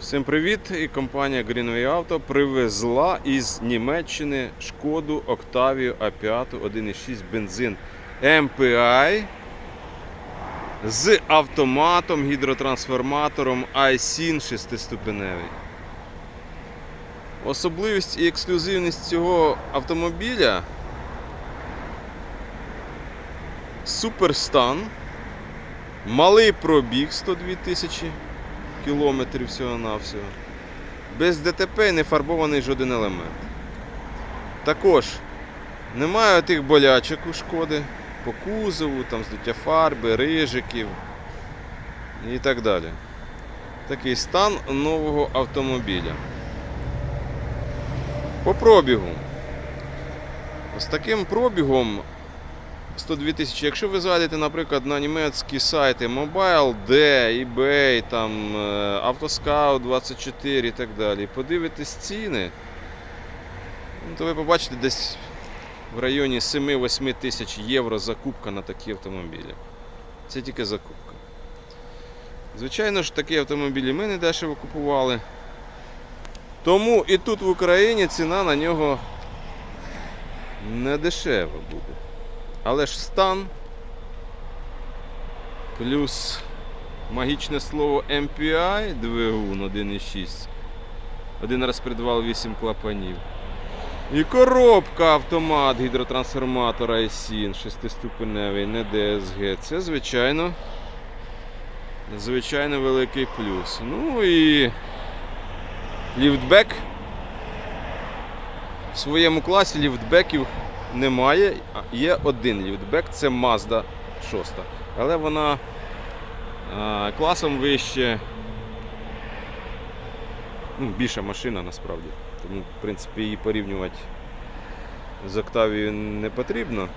Всім привіт! І компанія Greenway Auto привезла із Німеччини шкоду Octavia A5 1.6 бензин MPI з автоматом, гідротрансформатором iSIN 6-ступеневий. Особливість і ексклюзивність цього автомобіля суперстан, малий пробіг 102 тисячі кілометрів всього-навсього. Без ДТП не фарбований жоден елемент. Також немає тих болячок у шкоди по кузову, там здуття фарби, рижиків і так далі. Такий стан нового автомобіля. По пробігу. З таким пробігом 102 тисячі. Якщо ви зайдете, наприклад, на німецькі сайти Mobile D, eBay, там, е, Autoscout 24 і так далі, подивитесь ціни, ну, то ви побачите десь в районі 7-8 тисяч євро закупка на такі автомобілі. Це тільки закупка. Звичайно ж, такі автомобілі ми не дешево купували. Тому і тут в Україні ціна на нього не дешева буде. Але ж стан плюс магічне слово MPI двигун 1.6. Один раз придбав 8 клапанів. І коробка автомат гідротрансформатора ISIN 6-ступеневий, не DSG. Це звичайно. Звичайно великий плюс. Ну і ліфтбек. В своєму класі ліфтбеків немає. Є один ліфтбек, це Mazda 6. Але вона а, класом вище. Ну, більша машина насправді. Тому, в принципі, її порівнювати з Octavia не потрібно.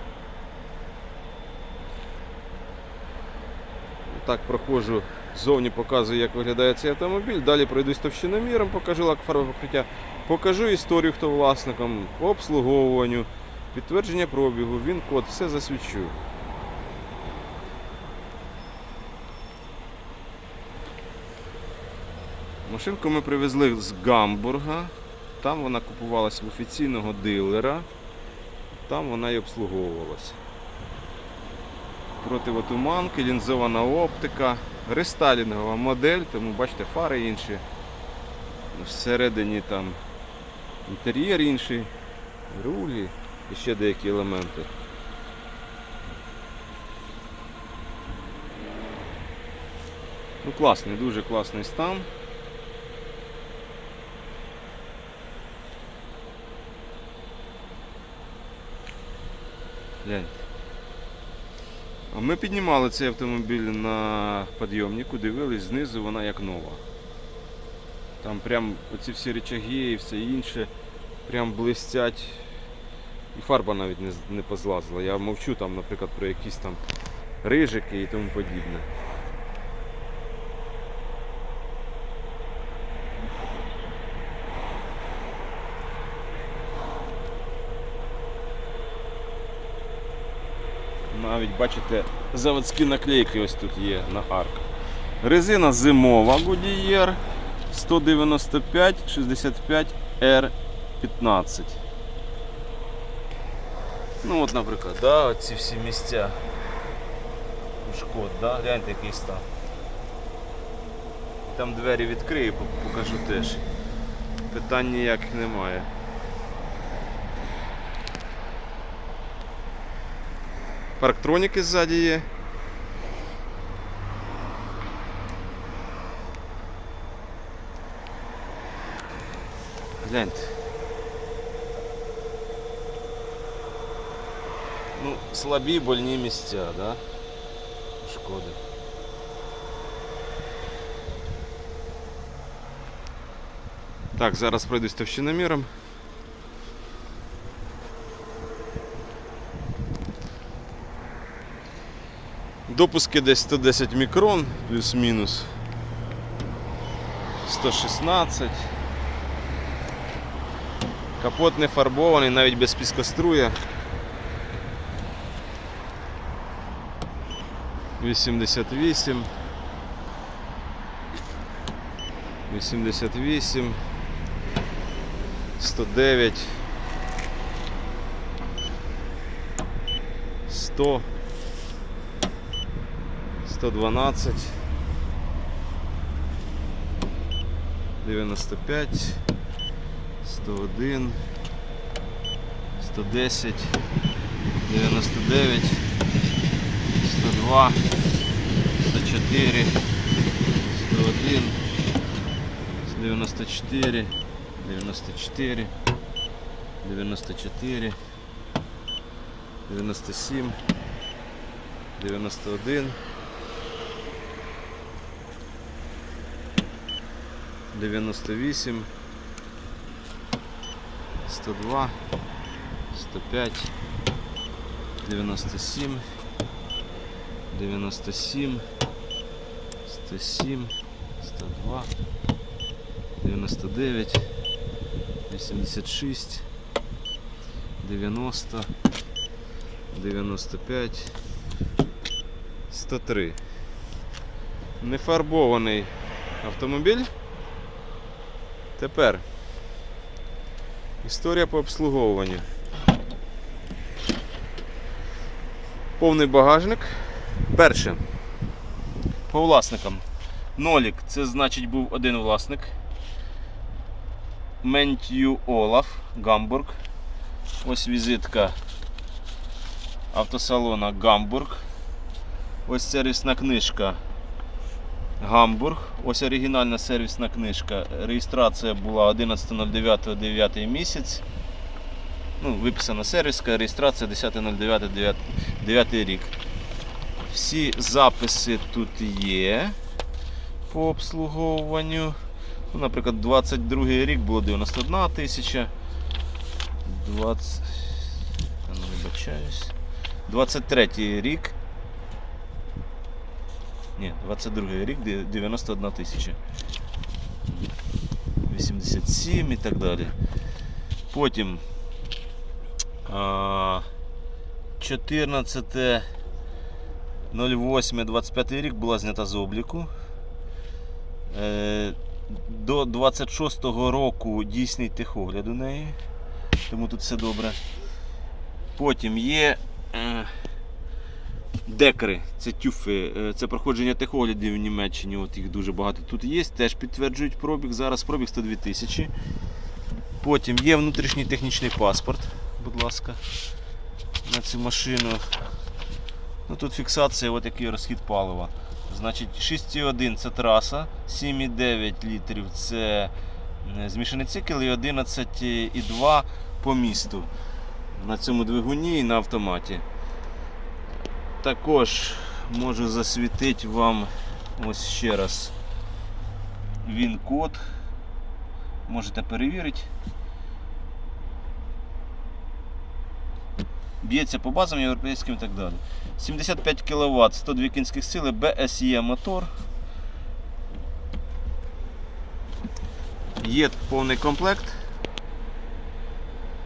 Так проходжу, ззовні показую, як виглядає цей автомобіль. Далі пройдусь товщиноміром, покажу лак фарбопокриття, покажу історію, хто власником, обслуговуванню, підтвердження пробігу, він код, все засвідчу. Машинку ми привезли з Гамбурга. Там вона купувалася в офіційного дилера. Там вона і обслуговувалася. Противотуманки, лінзована оптика, рестайлінгова модель, тому бачите фари інші. Всередині там інтер'єр інший, рулі і ще деякі елементи. Ну класний, дуже класний стан. Гляньте. Ми піднімали цей автомобіль на підйомнику, дивились знизу, вона як нова. Там прям оці всі речаги і все інше прям блистять. І фарба навіть не, не позлазила. Я мовчу там, наприклад, про якісь там рижики і тому подібне. Навіть бачите, заводські наклейки ось тут є на арк. Резина зимова Goodyear 195 65 R15. Ну от, наприклад, да, ці всі місця. Шкод, да? гляньте який стан. Там двері відкрию, покажу теж. Питань ніяких немає. Парктроніки ззаді є. слабі больні місця, да? Шкоди. Так, зараз пройдусь товщиноміром. Допуски десь 110 мікрон, плюс-мінус. 116. Капот не фарбований, навіть без піскоструя. 88. 88, 109, 100, 112, 95, 101, 110, 99, 102, 104, 101, 94, 94, 94, 97, 91, 98, 102, 105, 97, 97, 107, 102, 99, 86, 90, 95, 103. Нефарбований автомобіль. Тепер історія по обслуговуванню. Повний багажник. Перше. По власникам. Нолік це значить був один власник. Ментью Олаф, Гамбург. Ось візитка автосалона Гамбург. Ось сервісна книжка Гамбург. Ось оригінальна сервісна книжка. Реєстрація була 11.09.9 місяць. Ну, виписана сервіска, реєстрація 10.09.9 рік. Всі записи тут є по обслуговуванню. Ну, наприклад, 22 рік було 91 тисяча. 20... ну, вибачаюсь. 23 рік. Ні, 22 рік 91 тисяча. 87 і так далі. Потім а, 14 08 25 рік була знята з обліку. Е, До 26-го року дійсний техогляд у неї. Тому тут все добре. Потім є е, декри, це тюфи, е, це проходження техоглядів в Німеччині. От їх дуже багато тут є. Теж підтверджують пробіг. Зараз пробіг 102 тисячі. Потім є внутрішній технічний паспорт, будь ласка, на цю машину. Ну, тут фіксація, от який розхід палива. Значить, 6,1 це траса, 7,9 літрів це змішаний цикл і 11,2 по місту. На цьому двигуні і на автоматі. Також можу засвітити вам ось ще раз він код. Можете перевірити. Б'ється по базам європейським і так далі. 75 кВт, 102 кінських сили, BSE мотор. Є повний комплект.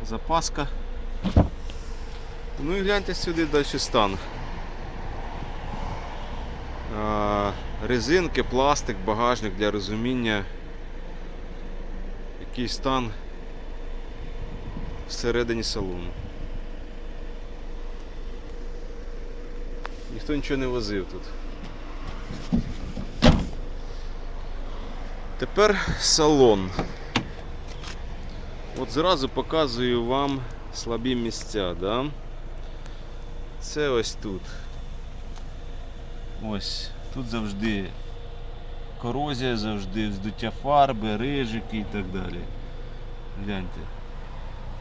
Запаска. Ну і гляньте сюди далі стан. Резинки, пластик, багажник для розуміння. Який стан всередині салону. Ніхто нічого не возив тут. Тепер салон. От зразу показую вам слабі місця, да? Це ось тут. Ось, тут завжди корозія, завжди вздуття фарби, рижики і так далі. Гляньте.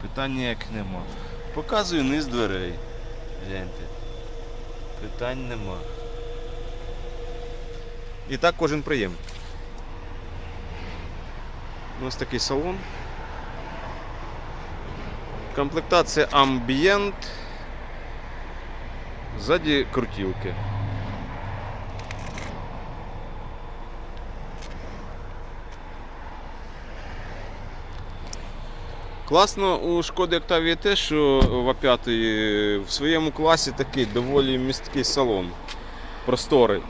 Питань ніяких нема. Показую низ дверей. Гляньте. Питань нема. І так кожен приєм. Ось такий салон. Комплектація Ambient. Ззаді крутілки. Класно у Шкоди Octavia те, що в А5 в своєму класі такий доволі місткий салон. Просторий.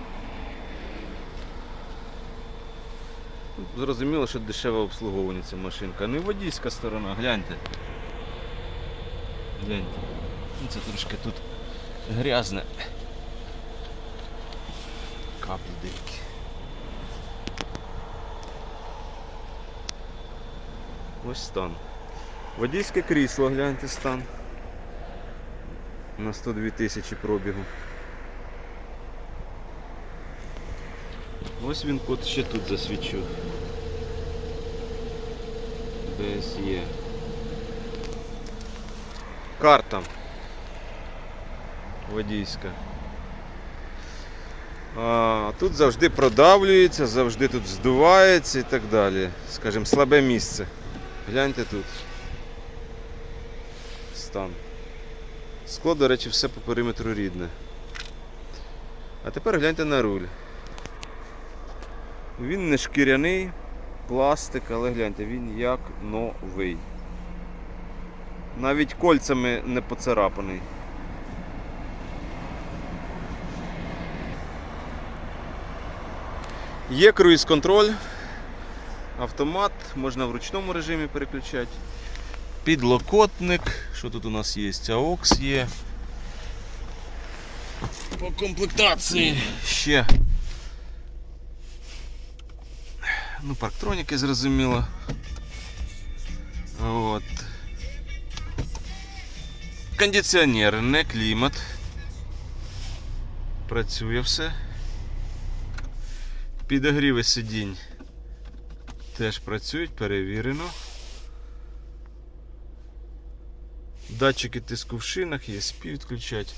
Зрозуміло, що дешеве обслуговування ця машинка. Ну і водійська сторона, гляньте. Гляньте. Ну, Це трошки тут грязне. Каплі деякі. Ось стан. Водійське крісло, гляньте стан. На 102 тисячі пробігу. Ось він код ще тут засвічу. BSE. Карта. Водійська. А, тут завжди продавлюється, завжди тут здувається і так далі. Скажімо, слабе місце. Гляньте тут. Стан. Скло, до речі, все по периметру рідне. А тепер гляньте на руль. Він не шкіряний, пластик, але гляньте, він як новий. Навіть кольцями не поцарапаний. Є круїз-контроль, автомат, можна в ручному режимі переключати. Підлокотник, що тут у нас є? AUX є. По комплектації ще Ну, парктроніки зрозуміло. От. Кондиціонер, не клімат. Працює все. Підогріви сидінь теж працюють, перевірено. Датчики тиску в шинах, ESP відключать.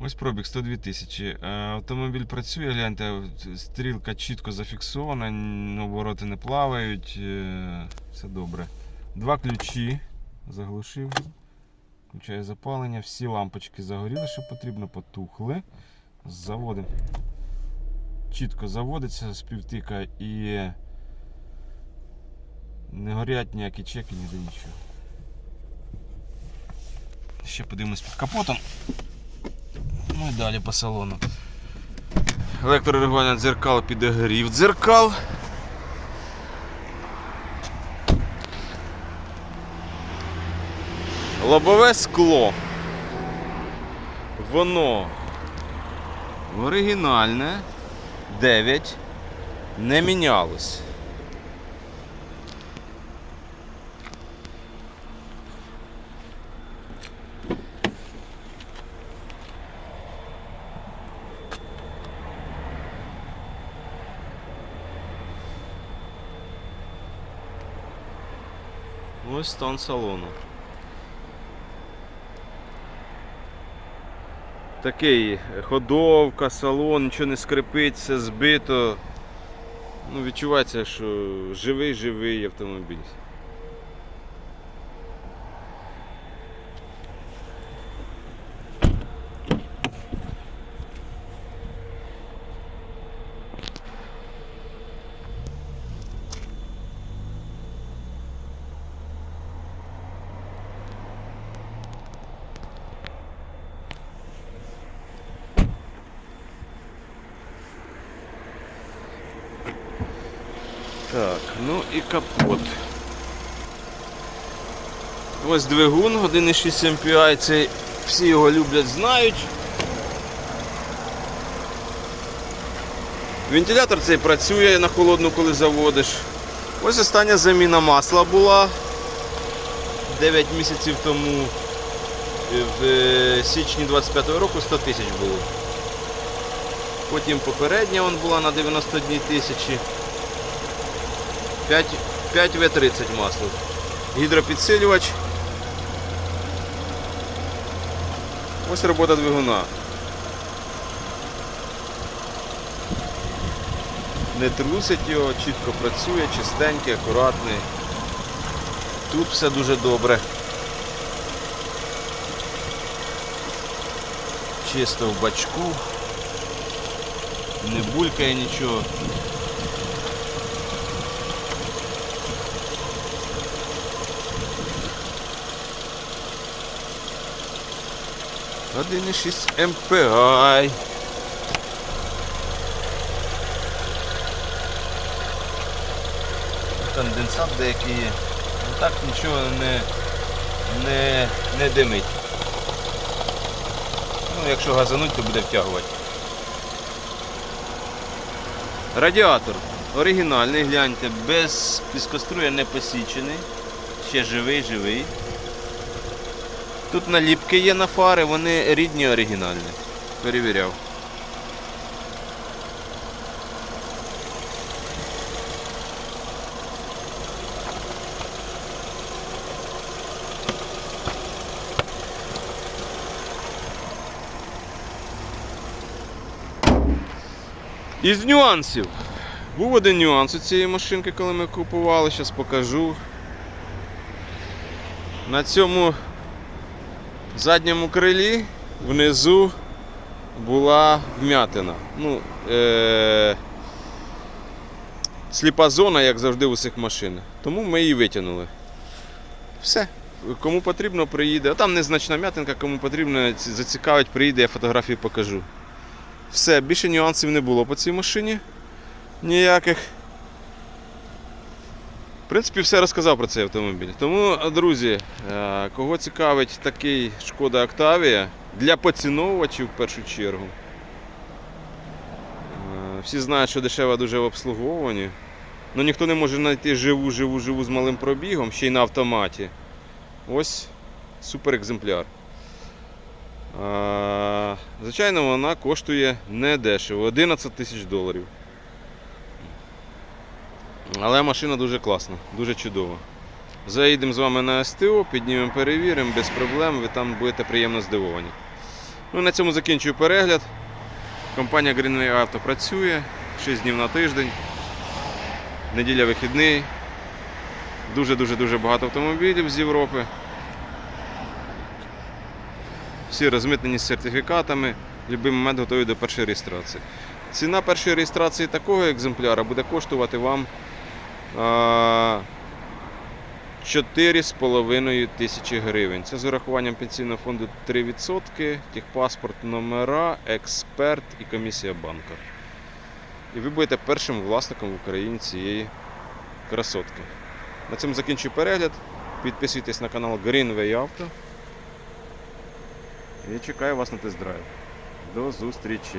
Ось пробіг 102 тисячі. Е, Автомобіль працює, гляньте, стрілка чітко зафіксована, обороти не плавають, е, все добре. Два ключі заглушив, включає запалення, всі лампочки загоріли, що потрібно, потухли. Заводимо. Чітко заводиться з півтика і не горять ніякі чеки, ніде нічого. Ще подивимось під капотом. Ну і далі по салону. Електрорегулювання дзеркал підогрів дзеркал. Лобове скло. Воно оригінальне 9 не мінялось. Ось стан салону. Такий ходовка, салон, нічого не скрипить, все збито. Ну, відчувається, що живий живий автомобіль. Так, ну і капот. Ось двигун 1,6 MPI, це всі його люблять, знають. Вентилятор цей працює на холодну, коли заводиш. Ось остання заміна масла була 9 місяців тому. В е, січні 25-го року 100 тисяч було. Потім попередня вон була на 91 тисячі. 5, 5 В30 масло. Гідропідсилювач. Ось робота двигуна. Не трусить його, чітко працює, чистенький, акуратний. Тут все дуже добре. Чисто в бачку. Не булькає нічого. 1,6 МПА. Конденсат деякий є. А так нічого не не, не димить. Ну, Якщо газануть, то буде втягувати. Радіатор оригінальний, гляньте, без піскоструя не посічений, ще живий-живий. Тут наліпки є на фари, вони рідні оригінальні. Перевіряв. Із нюансів. Був один нюанс у цієї машинки, коли ми купували, зараз покажу. На цьому задньому крилі внизу була вмятина. Ну, е- сліпа зона, як завжди у цих машин. Тому ми її витягнули. Все. Кому потрібно, приїде. А там незначна м'ятинка, кому потрібно, зацікавить, приїде, я фотографії покажу. Все, більше нюансів не було по цій машині. Ніяких. В принципі, все розказав про цей автомобіль. Тому, друзі, е, кого цікавить такий шкода Октавія для поціновувачів в першу чергу. Е, Всі знають, що дешева дуже в обслуговуванні. Ну ніхто не може знайти живу, живу, живу з малим пробігом, ще й на автоматі. Ось супер екземпляр. Звичайно, вона коштує не дешево 11 тисяч доларів. Але машина дуже класна, дуже чудова. Заїдемо з вами на СТО, піднімемо, перевіримо, без проблем, ви там будете приємно здивовані. Ну, на цьому закінчую перегляд. Компанія Greenway Auto працює 6 днів на тиждень. Неділя вихідний. Дуже-дуже дуже багато автомобілів з Європи. Всі розмитнені з сертифікатами, будь-який момент готові до першої реєстрації. Ціна першої реєстрації такого екземпляра буде коштувати вам 4,5 тисячі гривень. Це з урахуванням пенсійного фонду 3%, техпаспорт, номера, експерт і комісія банка. І ви будете першим власником в Україні цієї красотки. На цьому закінчую перегляд. Підписуйтесь на канал Greenway Auto. І чекаю вас на тест-драйв. До зустрічі!